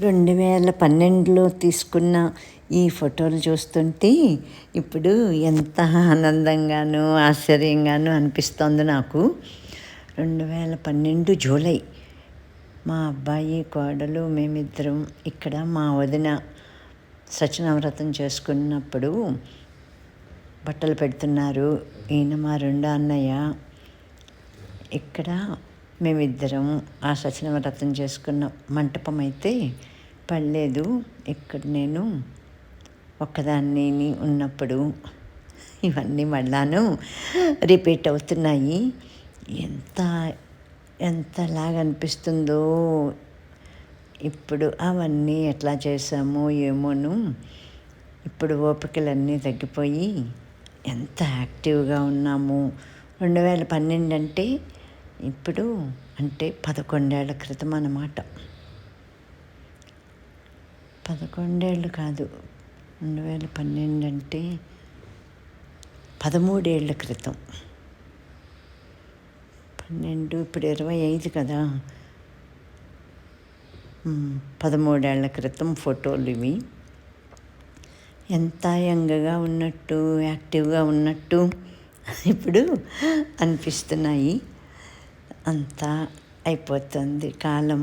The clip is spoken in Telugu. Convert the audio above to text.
రెండు వేల పన్నెండులో తీసుకున్న ఈ ఫోటోలు చూస్తుంటే ఇప్పుడు ఎంత ఆనందంగాను ఆశ్చర్యంగాను అనిపిస్తోంది నాకు. రెండు వేల పన్నెండు జూలై మా అబ్బాయి కోడలు మేమిద్దరం ఇక్కడ మా వదిన సత్యనవ్రతం చేసుకున్నప్పుడు బట్టలు పెడుతున్నారు. ఈయన మా రెండో అన్నయ్య. ఇక్కడ మేమిద్దరం ఆ సత్యనవ్రతం చేసుకున్న మంటపం అయితే పడలేదు ఇక్కడ నేను ఒక్కదాన్ని ఉన్నప్పుడు ఇవన్నీ మళ్ళాను రిపీట్ అవుతున్నాయి. ఎంత ఎంతలాగా అనిపిస్తుందో ఇప్పుడు అవన్నీ ఎట్లా చేసామో ఏమోను. ఇప్పుడు ఓపికలన్నీ తగ్గిపోయి ఎంత యాక్టివ్గా ఉన్నాము. రెండు వేల పన్నెండు అంటే ఇప్పుడు అంటే పదకొండేళ్ళ క్రితం అన్నమాట. పదకొండేళ్ళు కాదు రెండు వేల పన్నెండు అంటే పదమూడేళ్ళ క్రితం. పన్నెండు ఇప్పుడు ఇరవై ఐదు కదా. పదమూడేళ్ళ క్రితం ఫోటోలు ఇవి. ఎంత యంగగా ఉన్నట్టు యాక్టివ్గా ఉన్నట్టు ఇప్పుడు అనిపిస్తున్నాయి. అంతా అయిపోతుంది కాలం.